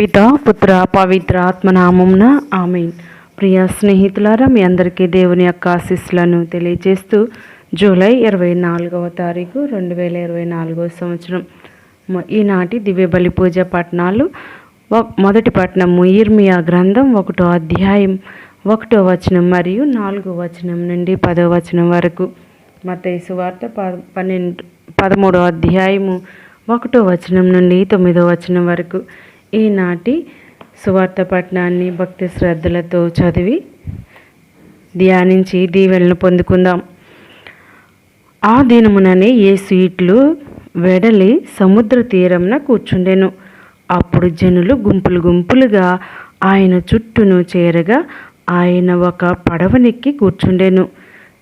పిత పుత్ర పవిత్ర ఆత్మనామంన ఆమెన్. ప్రియ స్నేహితులారా మీ అందరికీ దేవుని యొక్క ఆశీస్సులను తెలియజేస్తూ జూలై ఇరవై నాలుగవ తారీఖు రెండు వేల ఇరవై నాలుగవ సంవత్సరం. ఈనాటి దివ్య బలి పూజ పట్టణాలు. మొదటి పట్టణము ఇర్మియా గ్రంథం ఒకటో అధ్యాయం ఒకటో వచనం మరియు నాలుగో వచనం నుండి పదో వచనం వరకు. మతేసు సువార్త ప పన్నెండు పదమూడో అధ్యాయము ఒకటో వచనం నుండి తొమ్మిదో వచనం వరకు. ఈనాటి సువార్త పట్టణాన్ని భక్తి శ్రద్ధలతో చదివి ధ్యానించి దీవెనలు పొందుకుందాం. ఆ దినముననే యేసు ఇట్లు వెడలి సముద్ర తీరమున కూర్చుండెను. అప్పుడు జనులు గుంపులు గుంపులుగా ఆయన చుట్టూను చేరగా ఆయన ఒక పడవనెక్కి కూర్చుండెను.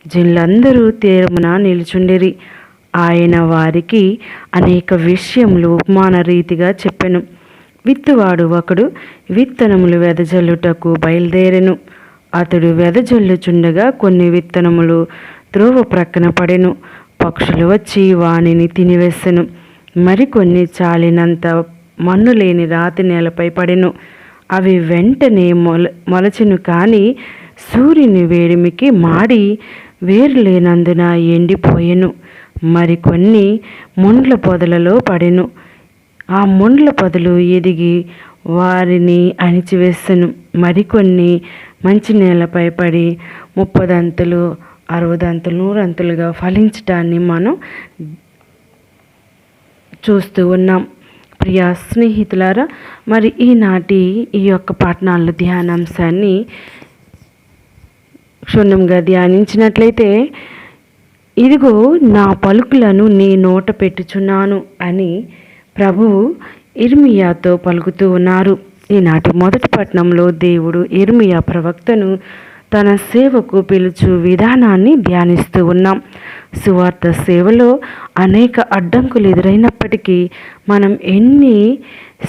జనులందరూ తీరమున నిలుచుండేరి. ఆయన వారికి అనేక విషయములు ఉపమాన రీతిగా చెప్పెను. విత్తువాడు ఒకడు విత్తనములు వెదజల్లుటకు బయలుదేరెను. అతడు వెదజల్లుచుండగా కొన్ని విత్తనములు త్రోవ ప్రక్కన పడెను. పక్షులు వచ్చి వానిని తినివేసెను. మరికొన్ని చాలినంత మన్ను లేని రాతి నేలపై పడెను. అవి వెంటనే మొల మొలచెను కానీ సూర్యుని వేడిమికి మాడి వేరు లేనందున ఎండిపోయెను. మరికొన్ని ముండ్ల పొదలలో పడెను. ఆ ముండ్ల పొదలు ఎదిగి వారిని అణిచివేసెను మరికొన్ని మంచి నేలపై పడి ముప్పదంతులు అరవదంతులు నూరంతులుగా ఫలించటాన్ని మనం చూస్తూ ఉన్నాం. ప్రియా స్నేహితులారా మరి ఈనాటి ఈ యొక్క పట్టణాల ధ్యానాంశాన్ని క్షుణ్ణంగా ధ్యానించినట్లయితే ఇదిగో నా పలుకులను నీ నోట పెట్టుచున్నాను అని ప్రభువు ఇర్మియాతో పలుకుతూ ఉన్నారు. ఈనాటి మొదటి పట్టణంలో దేవుడు ఇర్మియా ప్రవక్తను తన సేవకు పిలుచు విధానాన్ని ధ్యానిస్తూ ఉన్నాం. సువార్త సేవలో అనేక అడ్డంకులు ఎదురైనప్పటికీ మనం ఎన్ని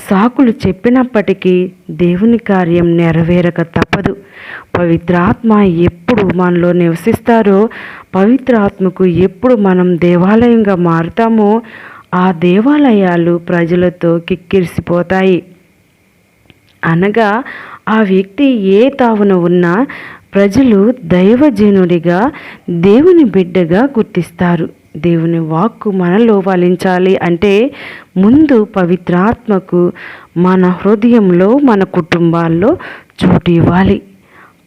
సాకులు చెప్పినప్పటికీ దేవుని కార్యం నెరవేరక తప్పదు. పవిత్రాత్మ ఎప్పుడు మనలో నివసిస్తారో పవిత్రాత్మకు ఎప్పుడు మనం దేవాలయంగా మారుతామో ఆ దేవాలయాలు ప్రజలతో కిక్కిరిసిపోతాయి. అనగా ఆ వ్యక్తి ఏ తావున ఉన్నా ప్రజలు దైవజనుడిగా దేవుని బిడ్డగా గుర్తిస్తారు. దేవుని వాక్కు మనలో ఫలించాలి అంటే ముందు పవిత్రాత్మకు మన హృదయంలో మన కుటుంబాల్లో చోటు ఇవ్వాలి.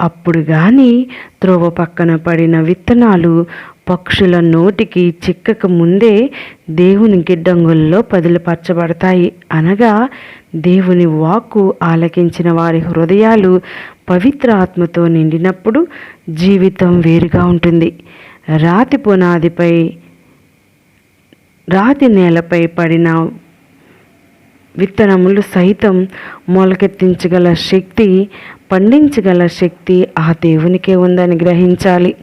అప్పుడు కానీ త్రోవ పక్కన పడిన విత్తనాలు పక్షుల నోటికి చిక్కక ముందే దేవుని గిడ్డంగుల్లో పదిలపరచబడతాయి. అనగా దేవుని వాక్కు ఆలకించిన వారి హృదయాలు పవిత్ర ఆత్మతో నిండినప్పుడు జీవితం వేరుగా ఉంటుంది. రాతి పునాదిపై రాతి నేలపై పడిన విత్తనములు సైతం మొలకెత్తించగల శక్తి పండించగల శక్తి ఆ దేవునికే ఉందని గ్రహించాలి.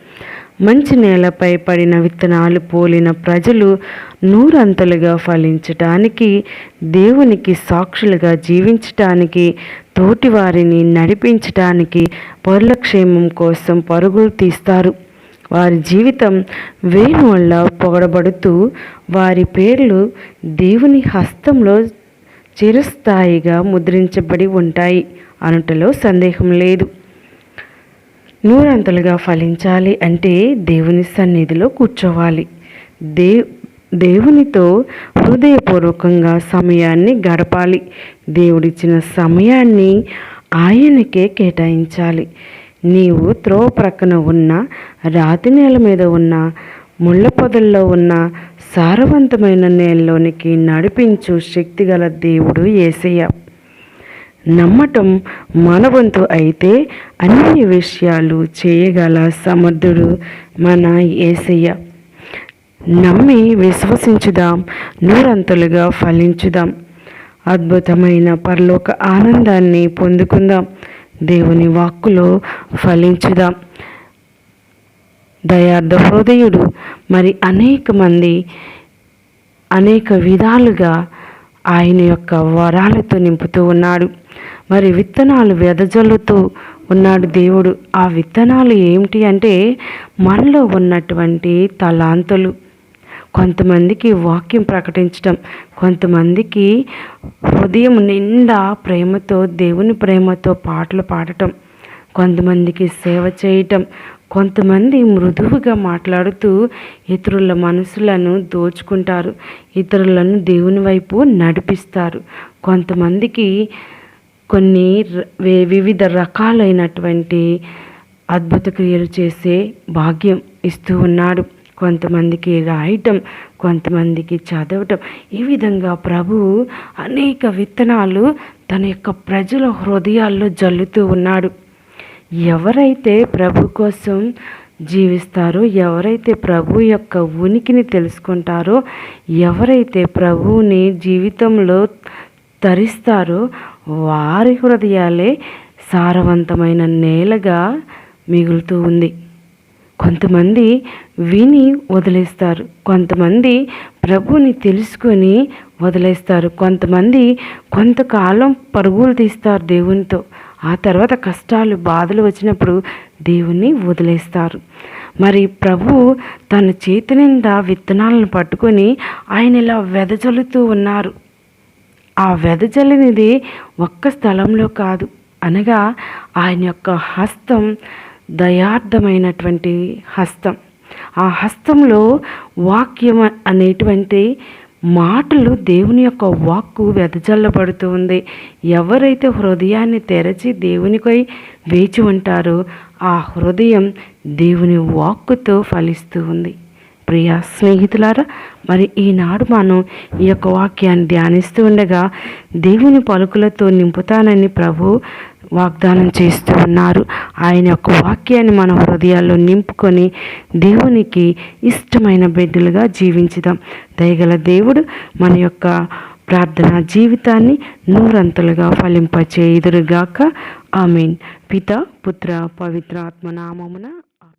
మంచి నేలపై పడిన విత్తనాలు పోలిన ప్రజలు నూరంతలుగా ఫలించటానికి దేవునికి సాక్షులుగా జీవించటానికి తోటివారిని నడిపించటానికి పరులక్షేమం కోసం పరుగులు తీస్తారు. వారి జీవితం వేణు వల్ల పొగడబడుతూ వారి పేర్లు దేవుని హస్తంలో చిరస్థాయిగా ముద్రించబడి ఉంటాయి. అనుటలో సందేహం లేదు. నూరంతలుగా ఫలించాలి అంటే దేవుని సన్నిధిలో కూర్చోవాలి. దే దేవునితో హృదయపూర్వకంగా సమయాన్ని గడపాలి. దేవుడిచ్చిన సమయాన్ని ఆయనకే కేటాయించాలి. నీవు త్రోవ ప్రక్కన ఉన్న రాతి నేల మీద ఉన్న ముళ్ళ పొదల్లో ఉన్న సారవంతమైన నేలలోనికి నడిపించు శక్తిగల దేవుడు ఏసయ్య. నమ్మటం మనవంతు అయితే అన్ని విషయాలు చేయగల సమర్థుడు మన ఏసయ్య. నమ్మి విశ్వసించుదాం నూరంతలుగా ఫలించుదాం. అద్భుతమైన పరలోక ఆనందాన్ని పొందుకుందాం దేవుని వాక్కులో ఫలించుదాం. దయార్థ హృదయుడు మరి అనేక మంది అనేక విధాలుగా ఆయన యొక్క వరాలతో నింపుతూ ఉన్నాడు. మరి విత్తనాలు వెదజల్లుతూ ఉన్నాడు దేవుడు. ఆ విత్తనాలు ఏమిటి అంటే మనలో ఉన్నటువంటి తలాంతులు. కొంతమందికి వాక్యం ప్రకటించటం కొంతమందికి హృదయం నిండా ప్రేమతో దేవుని ప్రేమతో పాటలు పాడటం కొంతమందికి సేవ చేయటం కొంతమంది మృదువుగా మాట్లాడుతూ ఇతరుల మనసులను దోచుకుంటారు ఇతరులను దేవుని వైపు నడిపిస్తారు. కొంతమందికి కొన్ని వివిధ రకాలైనటువంటి అద్భుత క్రియలు చేసే భాగ్యం ఇస్తూ ఉన్నాడు. కొంతమందికి రాయటం కొంతమందికి చదవటం. ఈ విధంగా ప్రభువు అనేక విత్తనాలు తన యొక్క ప్రజల హృదయాల్లో జల్లుతూ ఉన్నాడు. ఎవరైతే ప్రభు కోసం జీవిస్తారో ఎవరైతే ప్రభు యొక్క ఉనికిని తెలుసుకుంటారో ఎవరైతే ప్రభువుని జీవితంలో తరిస్తారో వారి హృదయాలే సారవంతమైన నేలగా మిగులుతూ ఉంది. కొంతమంది విని వదిలేస్తారు. కొంతమంది ప్రభుని తెలుసుకొని వదిలేస్తారు. కొంతమంది కొంతకాలం పరుగులు తీస్తారు దేవునితో. ఆ తర్వాత కష్టాలు బాధలు వచ్చినప్పుడు దేవుణ్ణి వదిలేస్తారు. మరి ప్రభు తన చేతి నిండా విత్తనాలను పట్టుకొని ఆయన ఇలా వెదజల్లుతూ ఉన్నారు. ఆ వెదజల్లినది ఒక్క స్థలంలో కాదు. అనగా ఆయన యొక్క హస్తం దయార్థమైనటువంటి హస్తం. ఆ హస్తంలో వాక్యం అనేటువంటి మాటలు దేవుని యొక్క వాక్కు వెదజల్లబడుతూ ఉంది. ఎవరైతే హృదయాన్ని తెరచి దేవునికై వేచి ఉంటారో ఆ హృదయం దేవుని వాక్కుతో ఫలిస్తూ ఉంది. ప్రియ స్నేహితులారా మరి ఈనాడు మనం ఈ యొక్క వాక్యాన్ని ధ్యానిస్తూ ఉండగా దేవుని పలుకులతో నింపుతానని ప్రభు వాగ్దానం చేస్తూ ఉన్నారు. ఆయన యొక్క వాక్యాన్ని మన హృదయాల్లో నింపుకొని దేవునికి ఇష్టమైన బిడ్డలుగా జీవించుదాం. దయగల దేవుడు మన యొక్క ప్రార్థన జీవితాన్ని నూరంతలుగా ఫలింపచేయుదురుగాక. ఆమెన్. పిత పుత్ర పవిత్ర ఆత్మనామమున